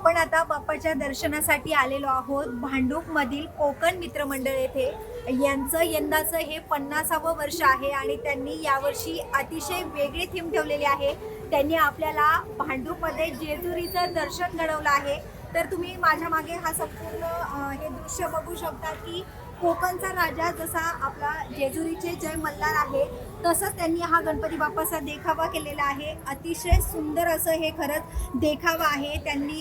आपण आता बाप्पाच्या दर्शनासाठी आलेलो आहोत. भांडूपमधील कोकण मित्रमंडळ येथे. यांचं यंदाचं हे पन्नासावं वर्ष आहे आणि त्यांनी यावर्षी अतिशय वेगळी थीम ठेवलेली आहे. त्यांनी आपल्याला भांडूपमध्ये जेजुरीचं दर्शन घडवलं आहे. तर तुम्ही माझ्या मागे हा संपूर्ण हे दृश्य बघू शकता की कोकणचा राजा जसा आपला जेजुरीचे जय मल्हार आहे तसंच त्यांनी हा गणपती बाप्पाचा देखावा केलेला आहे. अतिशय सुंदर असं हे खरंच देखावा आहे. त्यांनी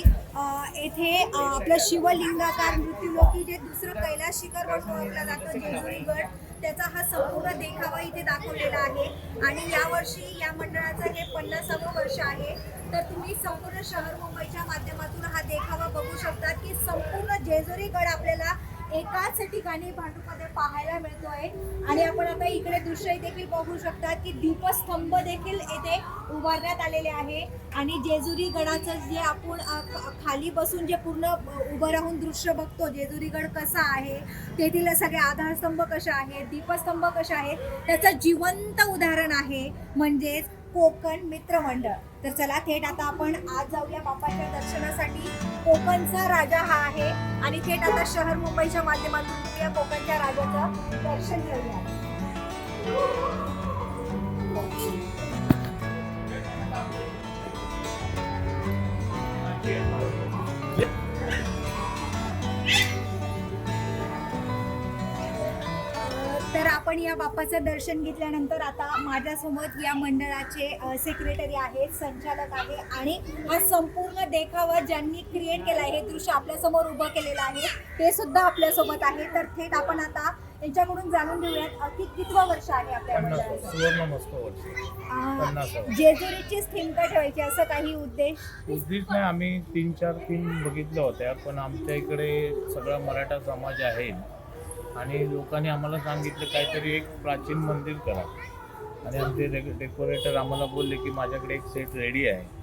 येथे आपलं शिवलिंगाकार मृत्यूलोकी जे दुसरं कैलास शिखर म्हणून ओळखलं जातं जेजुरीगड त्याचा हा संपूर्ण देखावा इथे दाखवलेला आहे. आणि यावर्षी या मंडळाचं हे पन्नासावं वर्ष आहे. तर तुम्ही संपूर्ण शहर मुंबईच्या माध्यमातून हा देखावा बघू शकता की संपूर्ण जेजुरीगड आपल्याला एकाच ठिकाणी भांडूपमध्ये पाहायला मिळतोय. आणि आपण आता इकडे दृश्य देखील बघू शकता की दीपस्तंभ देखील येथे उभारण्यात आलेले आहे. आणि जेजुरी गडाचं जे आपण खाली बसून जे पूर्ण उभं राहून दृश्य बघतो जेजुरी गड कसा आहे तेथील सगळे आधारस्तंभ कसे आहेत दीपस्तंभ कसे आहेत त्याचं जिवंत उदाहरण आहे. म्हणजेच कोकण मित्रमंडळ. तर चला थेट आता आपण आज जाऊया बाप्पाच्या दर्शनासाठी. कोकणचा राजा हा आहे. आणि थेट आता शहर मुंबईच्या माध्यमातून या कोकणच्या राजाचं दर्शन घेऊया. तर आपण या बाप्पाचं दर्शन घेतल्यानंतर आता माझ्यासोबत या मंडळाचे सेक्रेटरी आहेत संचालक आहे आणि हा संपूर्ण देखावा ज्यांनी क्रिएट केला आहे हे दृश्य आपल्यासमोर उभं केलेलं आहे ते सुद्धा आपल्यासोबत आहे. तर थेट आपण आता यांच्याकडून जाणून घेऊयात अति कितवं वर्ष आहे आपल्या मंडळाचं. जेजुरीचीच थीम का ठेवायची असं काही उद्देश? उद्दिष्ट नाही आम्ही तीन चार थीम बघितल्या होत्या पण आमच्या इकडे सगळा मराठा समाज आहे. आणि लोकांनी आम्हाला सांगितलं काहीतरी एक प्राचीन मंदिर करा. आणि आमचे डेकोरेटर आम्हाला बोलले की माझ्याकडे एक सेट रेडी आहे.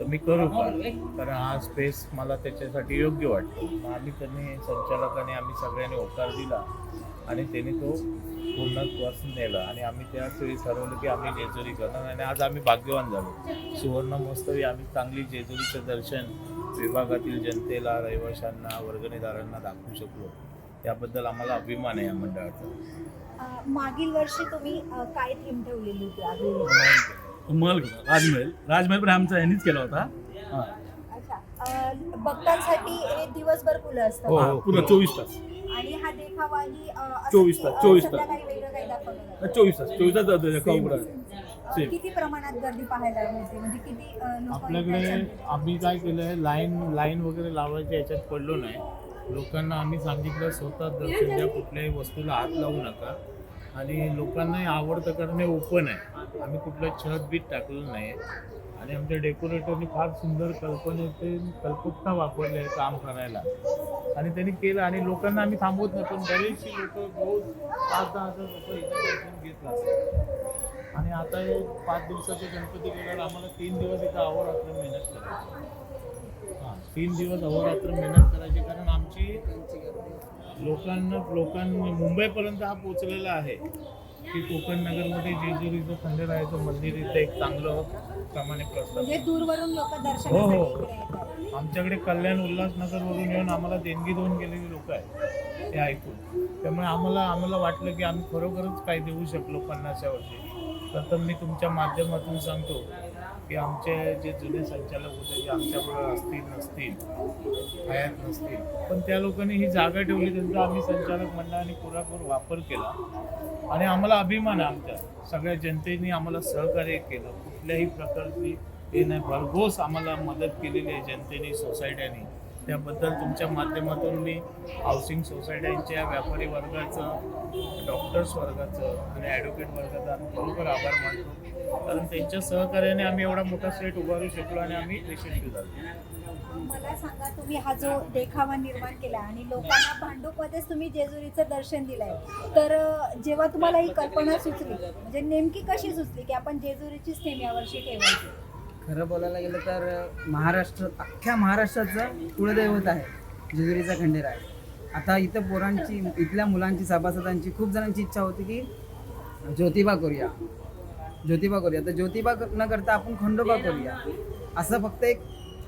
तर मी करू का? कारण हा स्पेस मला त्याच्यासाठी योग्य वाटतो. आम्ही त्यांनी संचालकाने आम्ही सगळ्यांनी होकार दिला आणि त्यांनी तो पूर्णत्वास नेला. आणि आम्ही त्याच वेळी ठरवलं की आम्ही जेजुरी करणार आणि आज आम्ही भाग्यवान झालो. सुवर्ण महोत्सवी आम्ही चांगली जेजुरीचं दर्शन विभागातील जनतेला रहिवाशांना वर्गणीदारांना दाखवू शकलो. याबद्दल आम्हाला अभिमान आहे या मंडळाचा. मागील वर्षी तुम्ही काय थीम ठेवलेली होती? होता राजमहल. राजमहल पण आमचा यांनीच केला होता. हा. भक्तांसाठी हे दिवसभर खुलं असतं हो, हा, हो. पूर्ण चोवीस तास. आणि हा देखावा ही अं, असं 24 की, तास, 24 तास. चोवीस तास चोवीस तास देखावा. किती प्रमाणात गर्दी पाहायला मिळते? म्हणजे किती आपल्याकडे आम्ही काय केलं आहे लाईन लाईन वगैरे लावायच्या याच्यात पडलो नाही. लोकांना आम्ही सांगितलं स्वतः दर्शन द्या कुठल्याही वस्तूला हात लावू नका. आणि लोकांनाही आवडतं कारण हे ओपन आहे. आम्ही कुठलं छत बीत टाकलं नाही. आणि आमच्या डेकोरेटरनी फार सुंदर कल्पनेचे कल्पकता वापरली आहे काम करायला. आणि त्यांनी केलं आणि लोकांना आम्ही थांबवत नाही पण बरेचशी लोक रोज पाच दहा हजार लोक इथे दर्शन घेत आणि आता हे पाच दिवसाचे गणपती गेल्यावर आम्हाला तीन दिवस इथं अहोरात्र मेहनत करायची. हां तीन दिवस अहोरात्र मेहनत करायची कारण लोकांना लोकांना मुंबईपर्यंत हा पोचलेला आहे. की कोकण नगरमध्ये जेजुरीचं खंडेरायाचं मंदिर इथं एक चांगलं प्रमाणे म्हणजे दूरवरून लोक हो, दर्शनासाठी हो. येतात. आमच्याकडे कल्याण उल्हासनगरवरून येऊन आम्हाला देणगी देऊन गेलेली लोक आहेत. ते ऐकून. त्यामुळे आम्हाला आम्हाला वाटलं की आम्ही खरोखरच काय देऊ शकलो पन्नासच्या वर्षी. तर मी तुमच्या माध्यमातून सांगतो की आमचे जे जुने संचालक होते जे आमच्याबरोबर असतील नसतील हयात नसतील पण त्या लोकांनी ही जागा ठेवली त्यांचा आम्ही संचालक मंडळाने पुरापूर वापर केला. आणि आम्हाला अभिमान आहे आमच्या सगळ्या जनतेने आम्हाला सहकार्य केलं. कुठल्याही प्रकारची हे नाही भरघोस आम्हाला मदत केलेली आहे जनतेने सोसायट्याने. त्याबद्दल तुमच्या माध्यमातून मी हाऊसिंग सोसायट्यांच्या व्यापारी वर्गाचं डॉक्टर्स वर्गाचं आणि ॲडव्होकेट वर्गाचा आम्ही खरोखर आभार मानतो. कारण त्यांच्या सहकार्याने आम्ही एवढा मोठा सेट उभारू शकलो आणि आम्ही यशस्वी झालो. मला सांगा तुम्ही हा जो देखावा निर्माण केला आणि लोकांना भांडूपमध्येच तुम्ही जेजुरीचं दर्शन दिलंय तर जेव्हा तुम्हाला ही कल्पना सुचली म्हणजे नेमकी कशी सुचली की आपण जेजुरीचीच थीम यावर्षी ठेवायची? खरं बोलायला गेलं तर महाराष्ट्र अख्ख्या महाराष्ट्राचं कुळदैवत आहे जेजुरीचा खंडेर आहे. आता इथं पोरांची इथल्या मुलांची सभासदांची खूप जणांची इच्छा होती की ज्योतिबा करूया. ज्योतिबा करूया. तर ज्योतिबा न करता आपण खंडोबा करूया. असं फक्त एक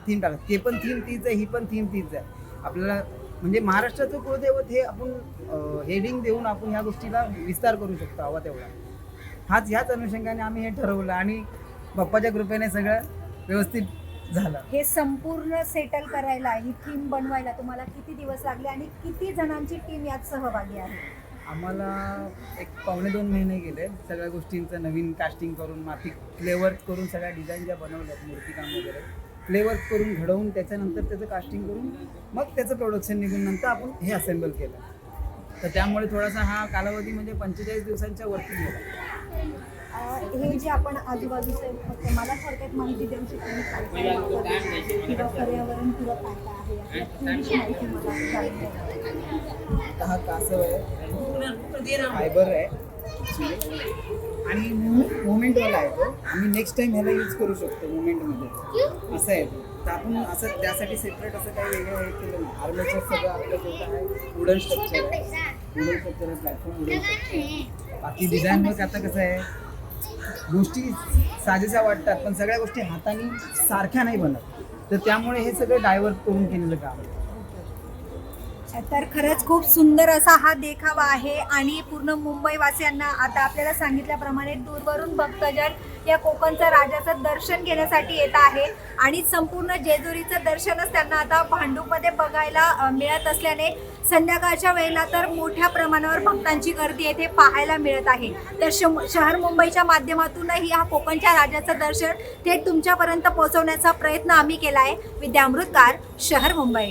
थीम टाकत ते पण थीम तीच आहे ही पण थीम तीच आहे. आपल्याला म्हणजे महाराष्ट्राचं कुळदैवत हे आपण हेडिंग देऊन आपण ह्या गोष्टीला विस्तार करू शकतो हवा तेवढा. हाच ह्याच अनुषंगाने आम्ही हे ठरवलं आणि बाप्पाच्या कृपेने सगळं व्यवस्थित झालं. हे संपूर्ण सेटल करायला ही थीम बनवायला तुम्हाला किती दिवस लागले आणि किती जणांची टीम यात सहभागी आहे? आम्हाला एक पावणे दोन महिने गेले. सगळ्या गोष्टींचं नवीन कास्टिंग करून माती क्लेवर्क करून सगळ्या डिझाईन ज्या बनवल्यात मूर्तीकाम वगैरे क्लेवर्क करून घडवून त्याच्यानंतर त्याचं कास्टिंग करून मग त्याचं प्रोडक्शन निघून नंतर आपण हे असेंबल केलं. तर त्यामुळे थोडासा हा कालावधी म्हणजे पंचेचाळीस दिवसांच्या वरती गेला. हे जे आपण आजूबाजूचे मला थोडक्यात माहिती देऊ शकतो मी किंवा पर्यावरण किंवा काय काय आहे माहिती मला आहे. हा कासव आहे फायबर आहे. आणि मुवमेंटवाला आहे तो. आम्ही नेक्स्ट टाइम ह्याला यूज करू शकतो मुवमेंटमध्ये असं आहे तर आपण असं त्यासाठी सेपरेट असं काही वेगळं हे केलं नाही. आर्मेचर सगळं आपलं आहे वुडन स्ट्रक्चर आहे. वुडन स्ट्रक्चर आहे प्लॅटफॉर्म वुडन स्ट्रक्चर बाकी डिझाईन वर्क आता कसं आहे? गोष्टी साजेशा वाटतात पण सगळ्या गोष्टी हाताने सारख्या नाही बनत. तर त्यामुळे हे सगळं डायव्हर्ट करून केलेलं काम आहे. तर खरंच खूप सुंदर असा हा देखावा आहे आणि पूर्ण मुंबईवासियांना आता आपल्याला सांगितल्याप्रमाणे दूरवरून भक्तजन या कोकणचा राजाचं दर्शन घेण्यासाठी येत आहे. आणि संपूर्ण जेजुरीचं दर्शनच त्यांना आता भांडूपमध्ये बघायला मिळत असल्याने संध्याकाळच्या वेळेला तर मोठ्या प्रमाणावर भक्तांची गर्दी येथे पाहायला मिळत आहे. तर शहर मुंबईच्या माध्यमातूनही हा कोकणच्या राजाचं दर्शन थेट तुमच्यापर्यंत पोहोचवण्याचा प्रयत्न आम्ही केला आहे. विद्यामृतकार शहर मुंबई.